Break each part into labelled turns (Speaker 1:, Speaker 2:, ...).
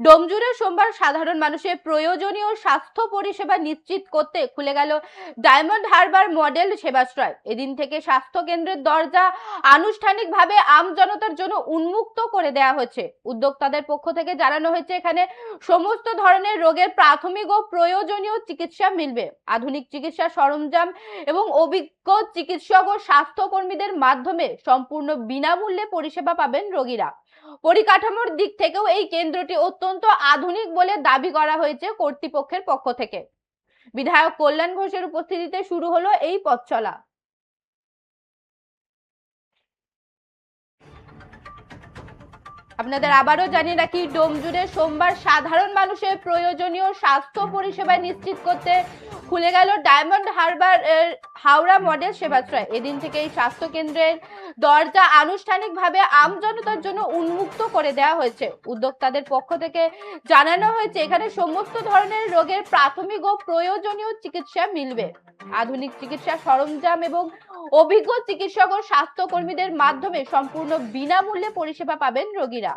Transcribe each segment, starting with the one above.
Speaker 1: ডোমজুড়ে সোমবার সাধারণ মানুষের প্রয়োজনীয় স্বাস্থ্য পরিষেবা নিশ্চিত করতে খুলে গেল ডায়মন্ড হারবার মডেল সেবাশ্রয়। এদিন থেকে স্বাস্থ্য কেন্দ্রের দরজা আনুষ্ঠানিকভাবে আম জনতার জন্য উন্মুক্ত করে দেওয়া হয়েছে। উদ্যোক্তাদের পক্ষ থেকে জানানো হয়েছে, এখানে সমস্ত ধরনের রোগের প্রাথমিক ও প্রয়োজনীয় চিকিৎসা মিলবে। আধুনিক চিকিৎসা সরঞ্জাম এবং অভিজ্ঞ চিকিৎসক ও স্বাস্থ্যকর্মীদের মাধ্যমে সম্পূর্ণ বিনামূল্যে পরিষেবা পাবেন রোগীরা। পরিকাঠামোর দিক থেকেও এই কেন্দ্রটি অত্যন্ত আধুনিক বলে দাবি করা হয়েছে কর্তৃপক্ষের পক্ষ থেকে। বিধায়ক কল্যাণ ঘোষের উপস্থিতিতে শুরু হলো এই পথ আপনাদের আবারও জানিয়ে রাখি ডোমজুড়ে সোমবার সাধারণ মানুষের প্রয়োজনীয় স্বাস্থ্য পরিষেবা নিশ্চিত করতে খুলে গেল ডায়মন্ড হারবার হাওড়া মডেল সেবাশ্রয়। এদিন থেকে এই স্বাস্থ্য কেন্দ্রের দরজা আনুষ্ঠানিকভাবে আমজনতার জন্য উন্মুক্ত করে দেওয়া হয়েছে। উদ্যোক্তাদের পক্ষ থেকে জানানো হয়েছে, এখানে সমস্ত ধরনের রোগের প্রাথমিক ও প্রয়োজনীয় চিকিৎসা মিলবে। আধুনিক চিকিৎসা সরঞ্জাম এবং অভিজ্ঞ চিকিৎসক ও স্বাস্থ্যকর্মীদের মাধ্যমে সম্পূর্ণ বিনামূল্যে পরিষেবা পাবেন রোগীরা।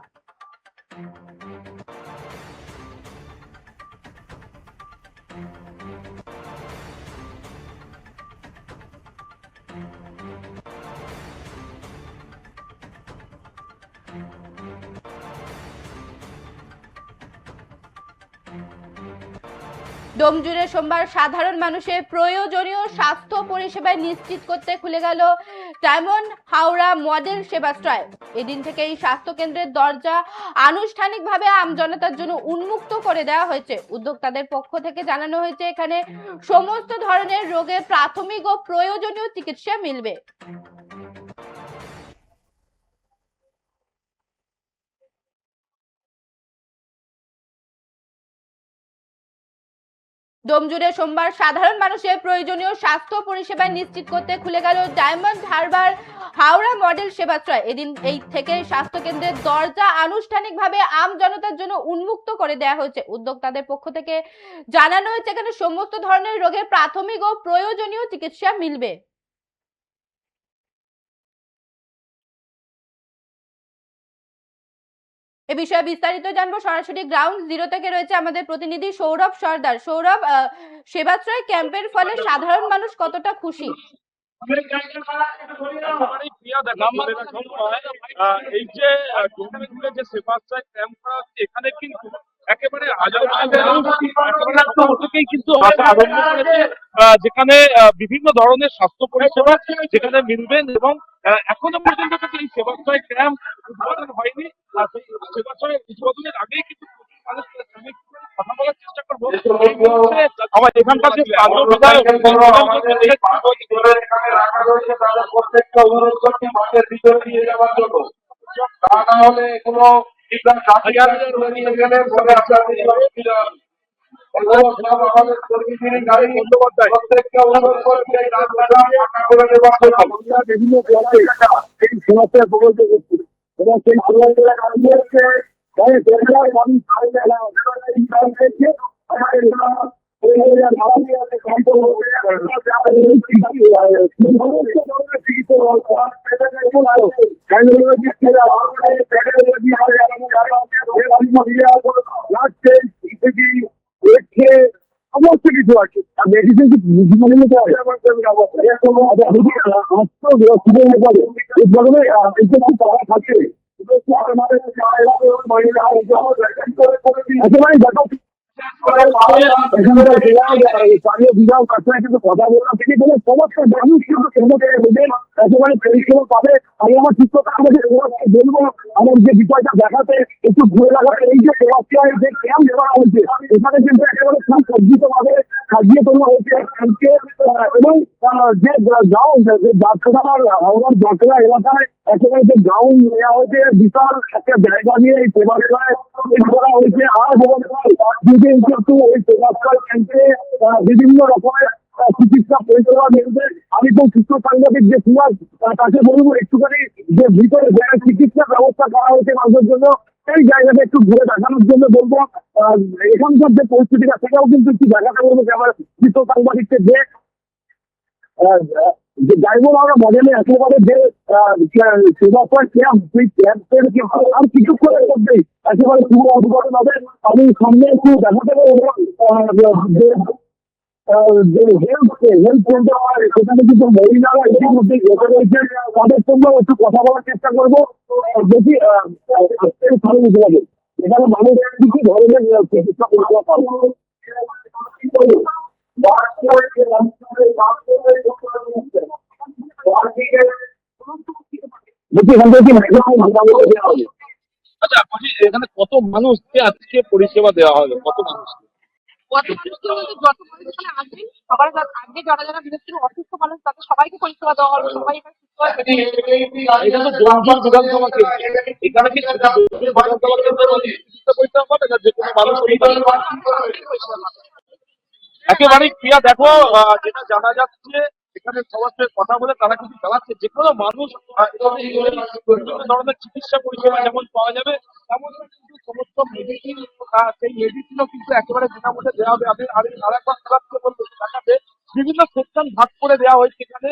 Speaker 1: ডোমজুড়ে সোমবার সাধারণ মানুষের প্রয়োজনীয় স্বাস্থ্য পরিষেবা নিশ্চিত করতে খুলে গেল ডায়মন্ড হাওড়া মডেল সেবাশ্রয়। এদিন থেকে এই স্বাস্থ্য কেন্দ্রের দরজা আনুষ্ঠানিকভাবে আমজনতার জন্য উন্মুক্ত করে দেওয়া হয়েছে। উদ্যোক্তাদের পক্ষ থেকে জানানো হয়েছে, এখানে সমস্ত ধরনের রোগের প্রাথমিক ও প্রয়োজনীয় চিকিৎসা মিলবে। ডোমজুড়ে সোমবার সাধারণ মানুষের প্রয়োজনীয় স্বাস্থ্য পরিষেবা নিশ্চিত করতে খুলে গেল ডায়মন্ড হারবার হাওড়া মডেল সেবাশ্রয়। এদিন এই থেকে স্বাস্থ্য কেন্দ্রের দরজা আনুষ্ঠানিকভাবে আম জনতার জন্য উন্মুক্ত করে দেওয়া হয়েছে। উদ্যোক্তাদের পক্ষ থেকে জানানো হয়েছে, এখানে সমস্ত ধরনের রোগের প্রাথমিক ও প্রয়োজনীয় চিকিৎসা মিলবে। এ বিষয়ে বিস্তারিত জানব। সরাসরি গ্রাউন্ড জিরো থেকে রয়েছে আমাদের প্রতিনিধি সৌরভ সর্দার। সৌরভ সেবাশ্রয় ক্যাম্পের ফলে সাধারণ মানুষ কতটা খুশি?
Speaker 2: একেবারেই প্রিয় দেখা রাখুন, আহ, এই যে যে সেবাশ্রয় ক্যাম্প এখানে কিন্তু একেবারে হাজার হাজার মানুষ একেবারে প্রথম থেকেই কিন্তু আরম্ভ করেছে। যেখানে বিভিন্ন ধরনের স্বাস্থ্য পরিষেবা যেখানে মিলবেন এবং এখনও পর্যন্ত কিন্তু এই সেবাশ্রয় ক্যাম্প উদ্বোধন হয়নি। আগেই কথা বলার চেষ্টা করব। আমার এখানকার যে
Speaker 3: প্রত্যেকটা অনুরোধ করছি মাঠের ভিতরে নিয়ে যাওয়ার জন্য। তা না হলে সব আমাদের কর্মীদের গাড়ি প্রত্যেকটা অনুরোধ করছি রাস্তাটা করে দেওয়ার জন্য। বিভিন্ন এই প্রকল্প এবং সেই সমস্যার কারণে গাড়ি বেরোয় মানুষ থেকে আমাদের সমস্ত কিছু আছে। মেডিসিন কি মানে নিতে হবে উদ্বোধনে একেবারে কথা সমস্ত কিন্তু একেবারে পাবে আমি আমার বলব আমার যে বিষয়টা দেখাতে একটু ঘুরে লাগাতে এই যে সেবাশ্রয়ের এখানে কিন্তু একেবারে খুব সজ্জিত ভাবে এবং যে গ্রাউন্ড যে হাওড়ার এলাকায় একেবারে যে গ্রাউন্ড নেওয়া হয়েছে, বিশাল একটা জায়গা নিয়ে এই সেবা হয়েছে আর কিন্তু ওই ক্যাম্পে বিভিন্ন রকমের চিকিৎসা পরিষেবা মিলবে আমি তো সুস্থ সাংবাদিক যে সুভাষ তাকে বলব একটুখানি যে ভিতরে যে চিকিৎসা ব্যবস্থা করা হয়েছে মানুষের জন্য সেই জায়গাটা একটু ঘুরে দেখানোর জন্য বলব। এখানকার যে পরিস্থিতিটা, সেটাও কিন্তু একটু দেখাতে বলব যে আমার সুস্থ সাংবাদিককে যে যে আমরা মডেলে একেবারে যে সেবাফার ক্যাম্প সেই ক্যাম্পের আর কিছুক্ষণের মধ্যেই একেবারে পুরো উদ্বোধন হবে। আমি সামনে একটু দেখাতে পারব যে হেলথ হেলথ হয় সেখানে কিন্তু মহিলারা একটু কথা বলার চেষ্টা করব এখানে
Speaker 2: আচ্ছা এখানে কত মানুষকে আজকে পরিষেবা দেওয়া হবে কত মানুষকে?
Speaker 4: ক্রিয়া সবার আগে যারা যারা অসুস্থ সবাইকে দেওয়া হবে, সবাই এখানে সুস্থ বেরিয়ে
Speaker 2: এটা তো জঞ্জল বিধানসভা কেন্দ্র এখানে কি শুধু জঞ্জল বিধানসভা কেন্দ্রের চিকিৎসা পরিষেবা পাবে না যে কোনো একেবারেই প্রিয়া দেখো যেটা জানা যাচ্ছে এখানে সবার সাথে কথা বলে তারা কিন্তু চালাচ্ছে। যে কোনো মানুষ বিভিন্ন ধরনের চিকিৎসা পরিষেবা যেমন পাওয়া যাবে, তেমন কিন্তু সমস্ত মেডিসিন সেই মেডিসিনও কিন্তু একেবারে বিনামূল্যে দেওয়া হবে। আমি আর আরেকবার দেখাচ্ছে বলব দেখাবে বিভিন্ন সেকশন ভাগ করে দেওয়া হয়েছে এখানে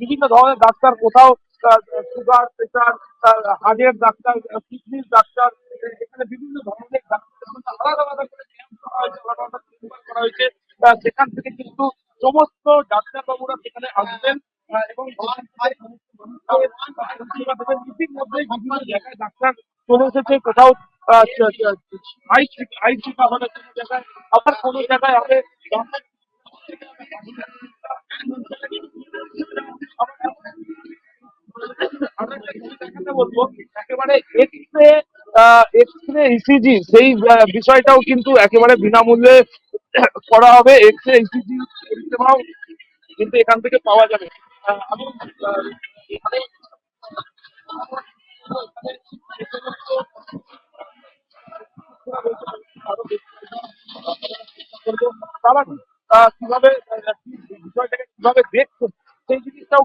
Speaker 2: বিভিন্ন ধরনের ডাক্তার, কোথাও সুগার প্রেশার হার্টের ডাক্তার, কিডনির ডাক্তার, এখানে বিভিন্ন ধরনের ডাক্তার। আলাদা আলাদা করে করা হয়েছে। সেখান থেকে চলে কোথাও আই আই হলে কোনো আবার কোনো জায়গায় হবে ইসিজি সেই বিষয়টাও কিন্তু একেবারে বিনামূল্যে করা হবে। এক্স রে ইসিজি পরিষেবাও কিন্তু এখান থেকে পাওয়া যাবে। আমি কীভাবে বিষয়টাকে কীভাবে দেখছেন সেই জিনিসটাও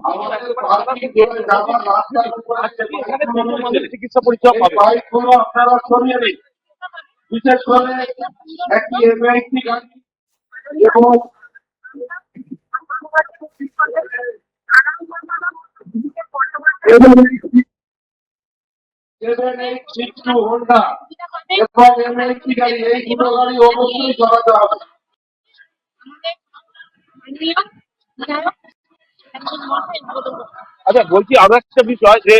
Speaker 2: চিকিৎসা পরিষেবা পাবে।
Speaker 5: আপনারা সরিয়ে দিন বিশেষ করে একটি এমআইটি গাড়ি।
Speaker 3: এবং এবং
Speaker 5: সিক্স টু হোন্ডা এবং এমআইটি গাড়ি এই দুটো গাড়ি অবশ্যই সরাতে হবে।
Speaker 2: আচ্ছা বলছি আরও একটা বিষয় যে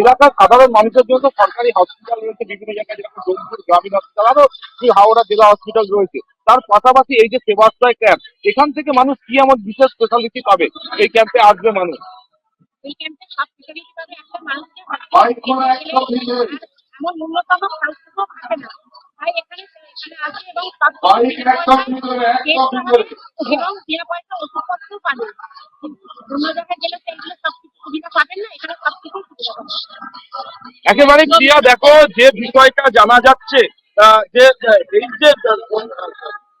Speaker 2: এলাকার সাধারণ মানুষের জন্য সরকারি হসপিটাল রয়েছে বিভিন্ন জায়গায় যেরকম গ্রামীণ হসপিটাল আরও হাওড়া জেলা হসপিটাল রয়েছে। তার পাশাপাশি এই যে সেবাশ্রয় ক্যাম্প এখান থেকে মানুষ কি এমন বিশেষ স্পেশালিটি পাবে? এই ক্যাম্পে আসবে মানুষ।
Speaker 4: এই ক্যাম্পে সব ফেসিলিটি পাবে। একটা মানুষকে
Speaker 5: বাইকগুলো
Speaker 4: এমন ন্যূনতম স্বাস্থ্য পাবে না। তাই এখানে এখানে আসে এবং সব
Speaker 5: বাইক একদম ভিতরে একদম ভিতরে
Speaker 4: এবং বিনা পয়সা ওষুধপত্র পাবেন। অন্য জায়গায় গেলে সেইগুলো সব সুবিধা পাবেন না এখানে সব সুবিধা পাবেন।
Speaker 2: একেবারে প্রিয়া দেখো যে বিষয়টা জানা যাচ্ছে আহ, যে এই যে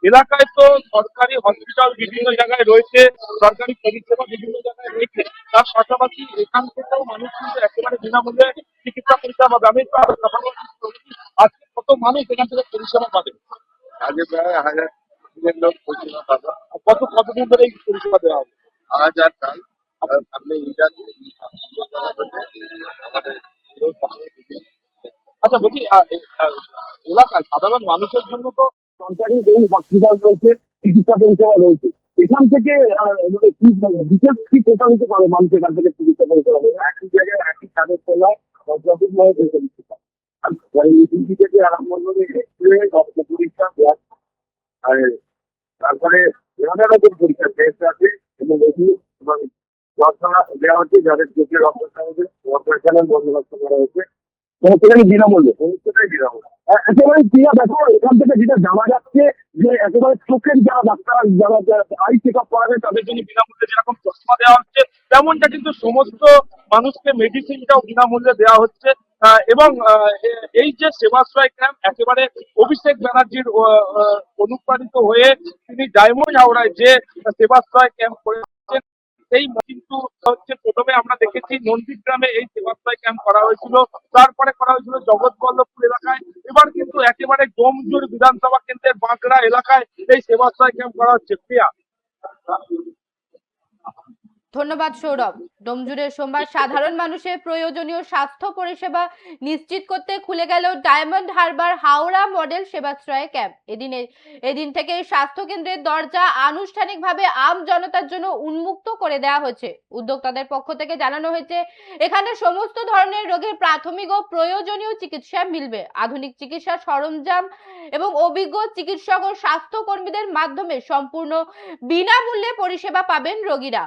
Speaker 2: এলাকায় তো সরকারি হসপিটাল বিভিন্ন জায়গায় রয়েছে সরকারি পরিষেবা বিভিন্ন জায়গায় রয়েছে তার পাশাপাশি এখান থেকেও মানুষ কিন্তু একেবারে বিনামূল্যে চিকিৎসা পরিষেবা আমি কত মানুষ এখান থেকে পরিষেবা পাবে?
Speaker 5: আগে প্রায় হাজার লোক পরিষেবা পাবে।
Speaker 2: কত কতদিন ধরে এই পরিষেবা দেওয়া হবে?
Speaker 5: আজ আর কাল। আপনি ইরান
Speaker 2: আচ্ছা বলছি এলাকায় সাধারণ মানুষের জন্য তো
Speaker 3: সরকারি হসপিটাল রয়েছে চিকিৎসা পরিষেবা রয়েছে এখান থেকে মানে কি বিশেষ কি পাবে মানুষ এখান থেকে চিকিৎসা পরিষেবা একই জায়গায় একই কাজের তোলায় আর তারপরে নানা রকম পরীক্ষা আছে এবং দেওয়া হচ্ছে যাদের চোখে বন্দোবস্ত করা বিনামূল্যে বিনামূল্যে একেবারে দেখো এখান থেকে যেটা জানা যাচ্ছে যে একেবারে চোখের যারা ডাক্তার যারা আই চেক আপ করাবে তাদের
Speaker 2: জন্য বিনামূল্যে যেরকম চশমা দেওয়া হচ্ছে তেমনটা কিন্তু সমস্ত মানুষকে মেডিসিনটাও বিনামূল্যে দেওয়া হচ্ছে। এবং এই যে সেবাশ্রয় ক্যাম্প একেবারে অভিষেক ব্যানার্জির অনুপ্রাণিত হয়ে তিনি ডায়মন্ড হাওড়ায় যে সেবাশ্রয় ক্যাম্প করেছেন, সেই কিন্তু হচ্ছে প্রথমে আমরা দেখেছি নন্দীগ্রামে এই সেবাশ্রয় ক্যাম্প করা হয়েছিল। তারপরে করা হয়েছিল জগৎবল্লভপুর এলাকায়। এবার কিন্তু একেবারে ডোমজুর বিধানসভা কেন্দ্রের বাঁকড়া এলাকায় এই সেবাশ্রয় ক্যাম্প করা হচ্ছে। প্রিয়া।
Speaker 1: ধন্যবাদ সৌরভ। ডোমজুড়ে সোমবার সাধারণ মানুষের প্রয়োজনীয় স্বাস্থ্য পরিষেবা নিশ্চিত করতে খুলে গেল ডায়মন্ড হারবার হাওড়া মডেল সেবাশ্রয় ক্যাম্প। এদিনে এদিন থেকে স্বাস্থ্য কেন্দ্রের দরজা আনুষ্ঠানিকভাবে আম জনতার জন্য উন্মুক্ত করে দেওয়া হয়েছে। উদ্যোক্তাদের পক্ষ থেকে জানানো হয়েছে, এখানে সমস্ত ধরনের রোগের প্রাথমিক ও প্রয়োজনীয় চিকিৎসা মিলবে। আধুনিক চিকিৎসা সরঞ্জাম এবং অভিজ্ঞ চিকিৎসক ও স্বাস্থ্যকর্মীদের মাধ্যমে সম্পূর্ণ বিনামূল্যে পরিষেবা পাবেন রোগীরা।